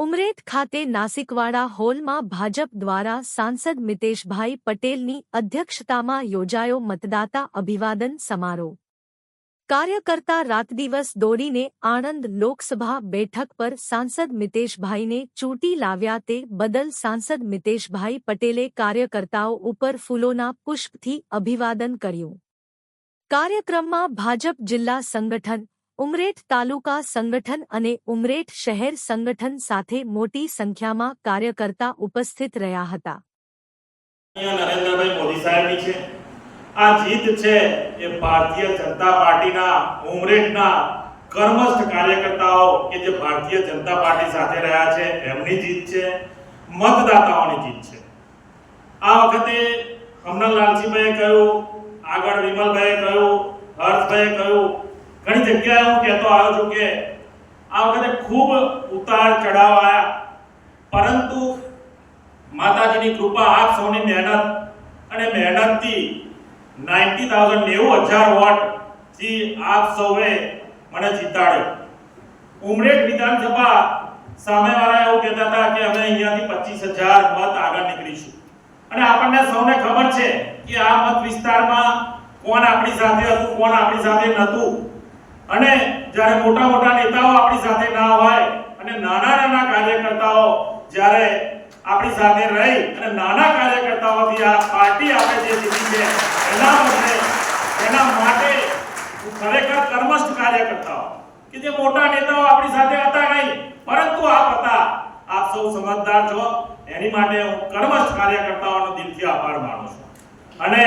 ઉમરેઠ ખાતે નાસિકવાડા હોલમાં ભાજપ દ્વારા સાંસદ મિતેશભાઈ પટેલની અધ્યક્ષતામાં યોજાયો મતદાતા અભિવાદન સમારોહ કાર્યકર્તા રાતદિવસ દોડીને આણંદ લોકસભા બેઠક પર સાંસદ મિતેશભાઈને ચૂંટી લાવ્યા તે બદલ સાંસદ મિતેશભાઈ પટેલે કાર્યકર્તાઓ ઉપર ફૂલોના પુષ્પથી અભિવાદન કર્યું કાર્યક્રમમાં ભાજપ જિલ્લા સંગઠન ઉમરેઠ તાલુકા સંગઠન અને ઉમરેઠ શહેર સંગઠન સાથે મોટી સંખ્યામાં કાર્યકર્તા ઉપસ્થિત રહ્યા હતા. નરેન્દ્રભાઈ મોદી સાહેબની છે. આ જીત છે એ ભારતીય જનતા પાર્ટીના ઉમરેઠના કર્મસ્થ કાર્યકર્તાઓ કે જે ભારતીય જનતા પાર્ટી સાથે રહ્યા છે, એમની જીત છે, મતદાતાઓની જીત છે. આ વખતે હમણાં લાલજીભાઈએ કહ્યું, આગળ વિમલભાઈએ કહ્યું, હર્ષભાઈએ કહ્યું ઘણી જગ્યાએ હું કહેતો આવ્યો છું કે આ વખતે ખૂબ ઉતાર ચઢાવ આવ્યા પરંતુ માતાજીની કૃપા આપ સૌની મહેનત અને મહેનતથી 90000 નેવું હજાર વોટથી આપ સૌએ મને જીતાડ્યો. ઉમરેઠ વિધાનસભા સામેવાળા એવું કહેતા હતા કે અમે અહીંયાથી પચીસ હજાર મત આગળ નીકળીશું. અને આપણને સૌને ખબર છે કે આ મત વિસ્તારમાં કોણ આપણી સાથે હતું, કોણ આપણી સાથે નહોતું. અને જ્યારે મોટા મોટા નેતાઓ આપણી સાથે ના હોય અને નાના નાના કાર્યકર્તાઓ જ્યારે આપણી સાથે રહી અને નાના કાર્યકર્તાઓથી આ પાર્ટી આપણે જે જીતી છે, એના માટે એના માટે ખરેખર કર્મસ્થ કાર્યકર્તાઓ કે જે મોટા નેતાઓ આપણી સાથે હતા નહીં, પરંતુ આપ હતા. આપ સૌ સમજદાર છો. એની માટે હું કર્મસ્થ કાર્યકર્તાઓનો દિલથી આભાર માનું છું. અને